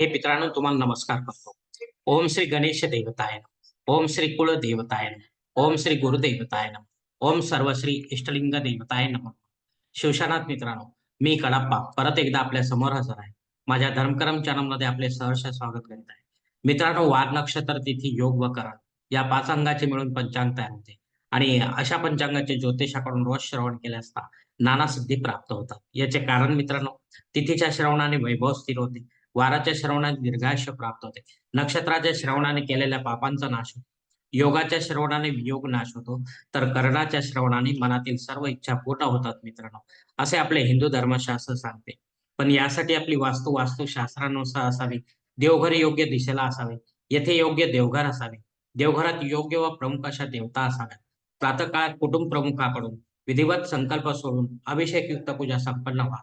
हे मित्रांनो तुम्हाला नमस्कार करतो. ओम श्री गणेश देवताय ओम श्री कुळ देवताय ओम श्री गुरुदेवताय नमः. ओम सर्वश्री इष्टलिंग देवताय नमः. शिवशानाथ मित्रांनो मी कडाप्पा परत एकदा आपल्यासमोर हजर आहे. माझ्या धर्मकरम चॅनलमध्ये आपले सहर्ष स्वागत करीत आहे. मित्रांनो वार नक्षत्र तिथी योग व करण या पाच अंगाचे मिळून पंचांग तयार होते. आणि अशा पंचांगाचे ज्योतिषाकडून रोज श्रवण केले असता नाना सिद्धी प्राप्त होतात. याचे कारण मित्रांनो तिथीच्या श्रवणाने वैभव स्थिर होते. वाराच्या श्रवणात दीर्घायुष्य प्राप्त होते. नक्षत्राच्या श्रवणाने केलेल्या पापांचा नाश होतो. योगाच्या श्रवणाने योग नाश होतो. तर कर्णाच्या श्रवणाने मनातील सर्व इच्छा पूर्ण होतात मित्रांनो. असे आपले हिंदू धर्मशास्त्र सांगते. पण यासाठी आपली वास्तू वास्तुशास्त्रानुसार असावी. देवघर योग्य दिशेला असावे. येथे योग्य देवघर असावे. देवघरात योग्य व प्रमुख अशा देवता असाव्या प्रातकाळ कुटुंब प्रमुखाकडून विधिवत संकल्प सोडून अभिषेकयुक्त पूजा संपन्न व्हा.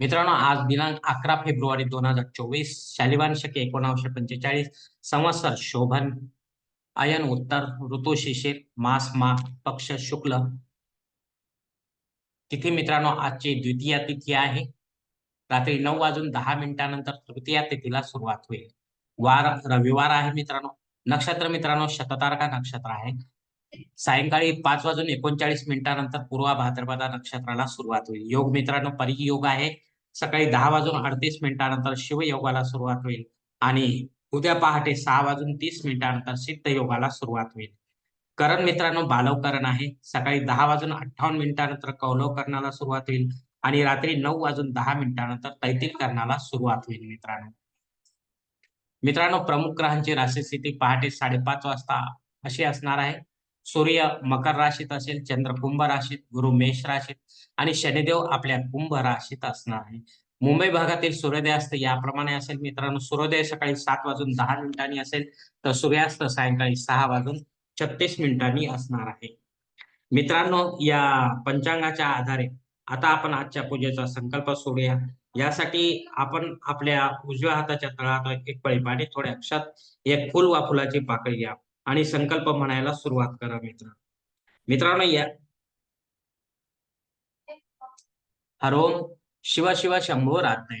मित्रांनो आज दिनांक अकरा फेब्रुवारी दोन हजार चोवीस शालिवान शके एकोणावीसशे पंचेचाळीस संवत्सर शोभन अयन उत्तर ऋतू शिशिर मास मा पक्ष शुक्ल. तिथी मित्रांनो आजची द्वितीय तिथी आहे. रात्री नऊ वाजून दहा मिनिटानंतर तृतीया तिथीला सुरुवात होईल. वार रविवार आहे मित्रांनो. नक्षत्र मित्रांनो शततारका नक्षत्र आहे. सायंकाळी पाच वाजून एकोणचाळीस मिनिटानंतर पूर्वा भाद्रपदा नक्षत्राला सुरुवात होईल. योग मित्रांनो परियोग आहे. सकाळी दहा वाजून अडतीस मिनिटानंतर शिवयोगाला सुरुवात होईल. आणि उद्या पहाटे सहा वाजून तीस मिनिटानंतर सिद्ध योगाला सुरुवात होईल. करण मित्रांनो बालवकरण आहे. सकाळी दहा वाजून अठ्ठावन्न मिनिटानंतर कौलवकरणाला सुरुवात होईल. आणि रात्री नऊ वाजून दहा मिनिटानंतर तैतिल करणाला सुरुवात होईल मित्रांनो. मित्रांनो प्रमुख ग्रहांची राशी स्थिती पहाटे साडेपाच वाजता अशी असणार आहे. सूर्य मकर राशीत असेल चंद्र कुंभ राशीत गुरु मेष राशीत आणि शनिदेव आपल्या कुंभ राशीत असणार आहे. मुंबई भागातील सूर्योदयास्त याप्रमाणे असेल मित्रांनो सूर्योदय सकाळी सात वाजून दहा मिनिटांनी असेल तर सूर्यास्त सायंकाळी सहा वाजून छत्तीस मिनिटांनी असणार आहे. मित्रांनो या पंचांगाच्या आधारे आता आपण आजच्या पूजेचा संकल्प सोडूया. यासाठी आपण आपल्या उजव्या हाताच्या तळात एक पळी पाणी थोड्या अक्षात एक फुल वा फुलाची पाकळी घ्या आणि संकल्प म्हणायला सुरुवात करा मित्र. मित्रांनो या हरोम शिव शिव शंभो राज्ञ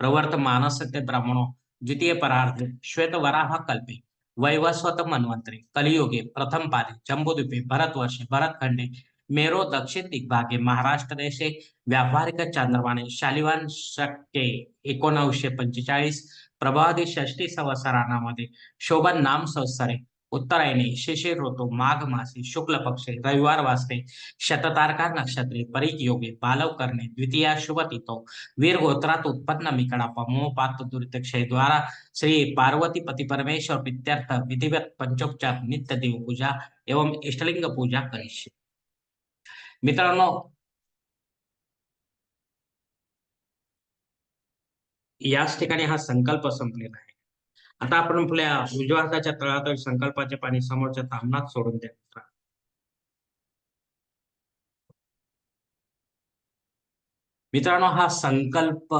प्रवर्त मानस ते ब्राह्मणो द्वितीय परार्थ श्वेत वराह कल्पे वैवस्वत मन्वंतरे कलियुगे प्रथम पादे जम्बुद्वीपे भरतवर्षे भरतखंडे मेरो दक्षिण दिग्भागे महाराष्ट्र देशे व्यावहारिक चांद्रमाने शालिवान शक्के एकोणविशे पंचेचाळीस प्रभादी षष्टी संवत्सरामध्ये शोभन नाम संवत्सरे उत्तरायणी शिशिर ऋतू माघ मासी शुक्ल पक्षे रविवार वाजते शततारका नक्षत्रे परिक योगे बालव करणे द्वितीया शुभ तिथो वीर गोत्रात उत्पन्न मिकडा पमो पात दुर्दक्षय द्वारा श्री पार्वती पती परमेश्वर विद्यार्थ विधिवत पंचोपचार नित्य देव पूजा एवं इष्टलिंग पूजा करिष्ये। मित्रांनो याच ठिकाणी हा संकल्प संपलेला आहे आता आपण आपल्या उजव्या हाताच्या संकल्पाचे पाणी समोरच्या तामनात सोडून द्या मित्रांनो. मित्रांनो हा संकल्प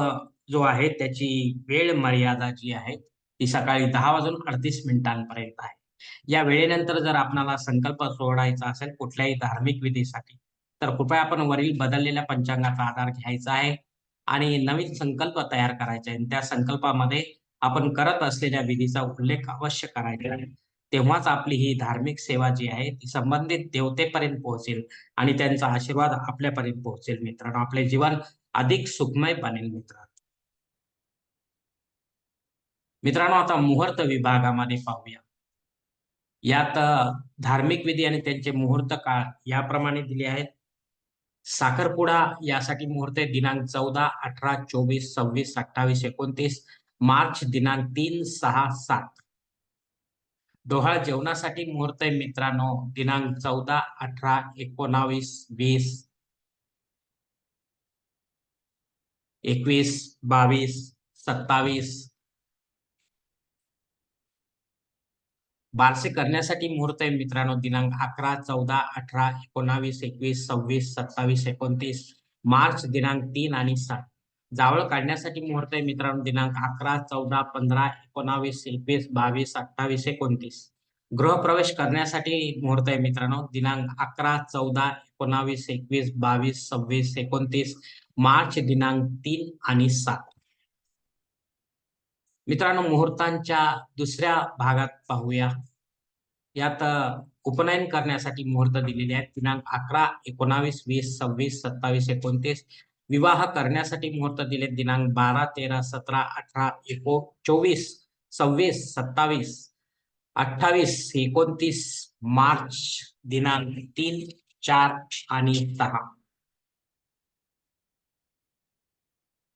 जो आहे त्याची वेळ मर्यादा जी आहे ती सकाळी दहा वाजून अडतीस मिनिटांपर्यंत आहे या वेळेनंतर जर आपणाला संकल्प सोडायचा असेल कुठल्याही धार्मिक विधीसाठी तर कृपया आपण वरील बदललेल्या पंचांगाचा आधार घ्यायचा आहे आणि नवीन संकल्प तयार करायचा आहे. त्या संकल्पामध्ये आपण करत असलेल्या विधीचा उल्लेख अवश्य करायचा आहे. तेव्हाच आपली ही धार्मिक सेवा जी आहे ती संबंधित देवतेपर्यंत पोहोचेल आणि त्यांचा आशीर्वाद आपल्यापर्यंत पोहोचेल मित्रांनो. आपले जीवन अधिक सुखमय बनेल मित्रांनो. मित्रांनो आता मुहूर्त विभागामध्ये पाहूया. यात धार्मिक विधी आणि त्यांचे मुहूर्त काळ याप्रमाणे दिले आहेत. साखरपुडा यासाठी मुहूर्त आहे दिनांक चौदा अठरा चोवीस सव्वीस अठ्ठावीस एकोणतीस मार्च दिनांक तीन सहा सात. डोहाळ जेवणासाठी मुहूर्त आहे मित्रांनो दिनांक चौदा अठरा एकोणावीस वीस एकवीस बावीस सत्तावीस बारसे करण्यासाठी मुहूर्त आहे मित्रांनो. दिनांक अकरा चौदा अठरा एकोणावीस एकवीस सव्वीस सत्तावीस एकोणतीस मार्च दिनांक तीन आणि सात. जावळ काढण्यासाठी मुहूर्त आहे मित्रांनो. दिनांक अकरा चौदा पंधरा एकोणावीस एकवीस बावीस अठ्ठावीस एकोणतीस. गृहप्रवेश करण्यासाठी मुहूर्त आहे मित्रांनो. दिनांक अकरा चौदा एकोणावीस एकवीस बावीस सव्वीस एकोणतीस मार्च दिनांक तीन आणि सात. मित्रांनो मुहूर्तांच्या दुसऱ्या भागात पाहूया. यात उपनयन करण्यासाठी मुहूर्त दिलेले आहेत. दिनांक अकरा एकोणावीस वीस सव्वीस सत्तावीस एकोणतीस. विवाह करण्यासाठी मुहूर्त दिले दिनांक बारा तेरा सतरा अठरा एको चोवीस सव्वीस सत्तावीस अठ्ठावीस एकोणतीस मार्च दिनांक तीन चार आणि सहा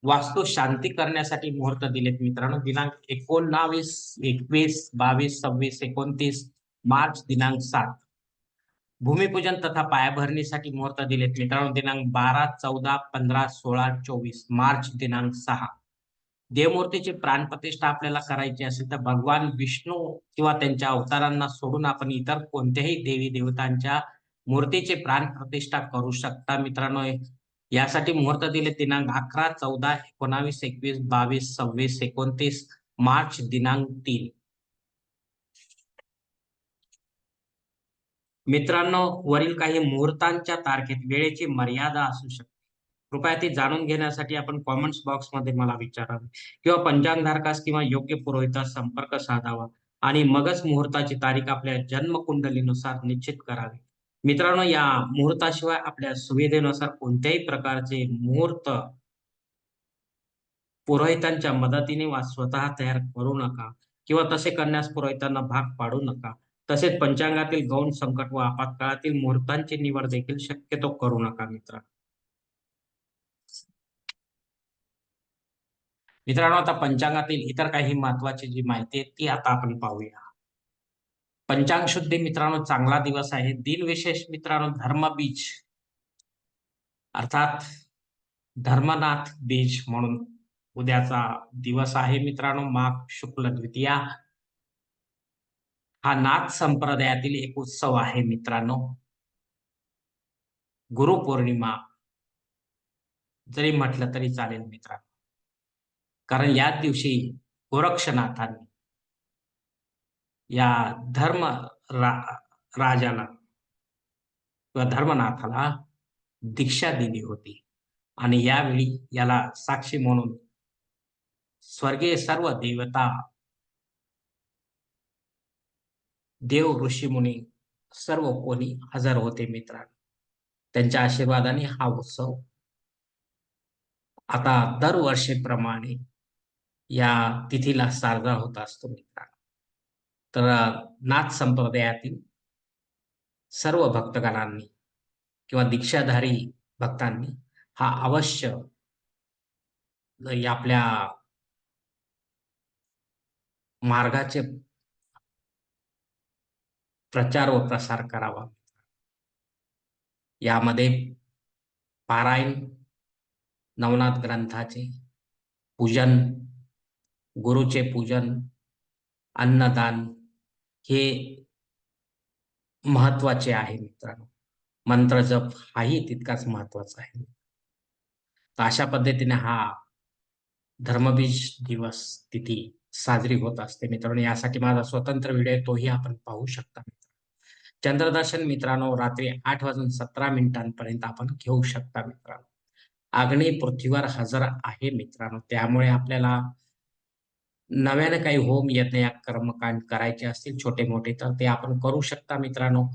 वास्तू शांती करण्यासाठी मुहूर्त दिलेत मित्रांनो. दिनांक एकोणावीस एकवीस बावीस सव्वीस एकोणतीस मार्च दिनांक सात. भूमिपूजन तथा पायाभरणीसाठी मुहूर्त दिलेत मित्रांनो. दिनांक बारा चौदा पंधरा सोळा चोवीस मार्च दिनांक सहा. देवमूर्तीची प्राणप्रतिष्ठा आपल्याला करायची असेल तर भगवान विष्णू किंवा त्यांच्या अवतारांना सोडून आपण इतर कोणत्याही देवी देवतांच्या मूर्तीची प्राणप्रतिष्ठा करू शकता मित्रांनो. यासाठी मुहूर्त दिले दिनांक अकरा चौदा एकोणावीस एकवीस बावीस सव्वीस एकोणतीस मार्च दिनांक तीन. मित्रांनो वरील काही मुहूर्तांच्या तारखेत वेळेची मर्यादा असू शकते. कृपया ती जाणून घेण्यासाठी आपण कॉमेंट्स बॉक्समध्ये मला विचारावे. किंवा पंचांगधारकास किंवा योग्य पुरोहितास संपर्क साधावा आणि मगच मुहूर्ताची तारीख आपल्या जन्मकुंडलीनुसार निश्चित करावी. मित्रांनो या मुहूर्ताशिवाय आपल्या सुविधेनुसार कोणत्याही प्रकारचे मुहूर्त पुरोहितांच्या मदतीने वा स्वतः तयार करू नका किंवा तसे करण्यास पुरोहितांना भाग पाडू नका. तसेच पंचांगातील गौण संकट व आपत्काळातील मुहूर्तांची निवड देखील शक्यतो करू नका मित्र. मित्रांनो आता पंचांगातील इतर काही महत्वाची जी माहिती आहे ती आता आपण पाहूया. पंचांग शुद्धी मित्रांनो चांगला दिवस आहे. दिनविशेष मित्रांनो मित्रांनो धर्मबीज अर्थात धर्मनाथ बीज म्हणून उद्याचा दिवस आहे मित्रांनो. माघ शुक्ल द्वितीया. हा नाथ संप्रदायातील एक उत्सव आहे मित्रांनो. गुरुपौर्णिमा जरी म्हटलं तरी चालेल मित्रांनो. कारण याच दिवशी गोरक्षनाथांनी या धर्म रा राजाला किंवा धर्मनाथाला दीक्षा दिली होती. आणि यावेळी याला साक्षी म्हणून स्वर्गीय सर्व देवता देव ऋषी मुनी सर्व कोणी हजर होते मित्रांनो. त्यांच्या आशीर्वादाने हा उत्सव आता दरवर्षीप्रमाणे या तिथीला साजरा होत असतो मित्रांनो. तर नाथ संप्रदायातील सर्व भक्तगणांनी किंवा दीक्षाधारी भक्तांनी हा अवश्य आपल्या मार्गाचे प्रचार व प्रसार करावा. यामध्ये पारायण नवनाथ ग्रंथाचे पूजन गुरुचे पूजन अन्नदान हे महत्त्वाचे आहे मित्रांनो. मंत्र जप हाही तितकाच महत्त्वाचा आहे. तर अशा पद्धतीने हा धर्मबीज दिवस तिथी साजरी होत असते मित्रांनो. यासाठी माझा स्वतंत्र व्हिडिओ तोही आपण पाहू शकता चंद्रदर्शन मित्रांनो रात्री आठ वाजून सतरा मिनिटांपर्यंत आपण घेऊ शकता मित्रांनो. आग्नेय पृथ्वीवर हजर आहे मित्रांनो. त्यामुळे आपल्याला नव्याने काही होम यज्ञ या कर्मकांड करायचे असतील छोटे मोठे तर ते आपण करू शकता मित्रांनो.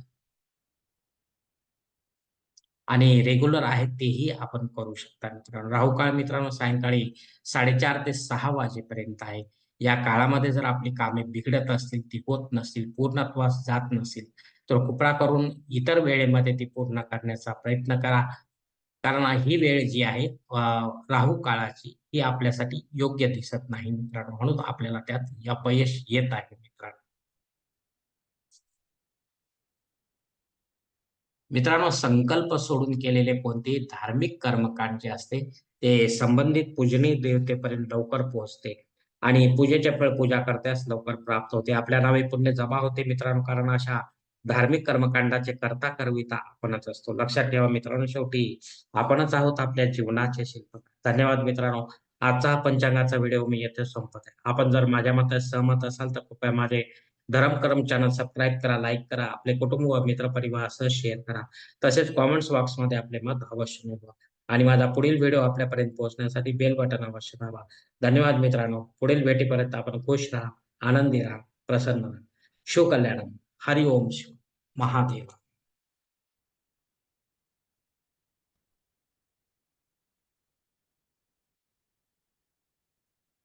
आणि रेग्युलर आहेत तेही आपण करू शकता मित्रांनो. राहुकाळ मित्रांनो सायंकाळी साडेचार ते सहा वाजेपर्यंत आहे. या काळामध्ये जर आपली कामे बिघडत असतील ती होत नसतील पूर्णत्वास जात नसतील तर कृपा करून इतर वेळेमध्ये ती पूर्ण करण्याचा प्रयत्न करा. कारण ही वेळ जी आहे राहू काळाची ही आपल्यासाठी योग्य दिसत नाही मित्रांनो. म्हणून आपल्याला त्यात अपयश येत आहे मित्रांनो. मित्रांनो संकल्प सोडून केलेले कोणतेही धार्मिक कर्मकांड जे असते ते संबंधित पूजनी देवतेपर्यंत लवकर पोहोचते आणि पूजेच्या फळ पूजा करत्यास लवकर प्राप्त होते. आपल्या नावे पुण्य जमा होते मित्रांनो कारण अशा धार्मिक कर्मकांडाचे करता करविता आपणच असतो. लक्षात ठेवा मित्रांनो शेवटी आपणच आहोत आपल्या जीवनाचे शिल्प धन्यवाद मित्रांनो. आजचा पंचांगाचा व्हिडिओ मी येथे संपत आहे आपण जर माझ्या मतात सहमत असाल तर कृपया माझे धरमकरम चॅनल सबस्क्राईब करा लाईक करा आपले कुटुंब व मित्र मित्रपरिवारासह शेअर करा. तसेच कॉमेंट्स बॉक्समध्ये आपले मत अवश्य नोंदवा आणि माझा पुढील व्हिडिओ आपल्यापर्यंत पोहोचण्यासाठी बेल बटन अवश्य दाबा. धन्यवाद मित्रांनो. पुढील भेटीपर्यंत आपण खुश राहा आनंदी राहा प्रसन्न राहा. शिवकल्याणम हरि ओम शिव महादेवा.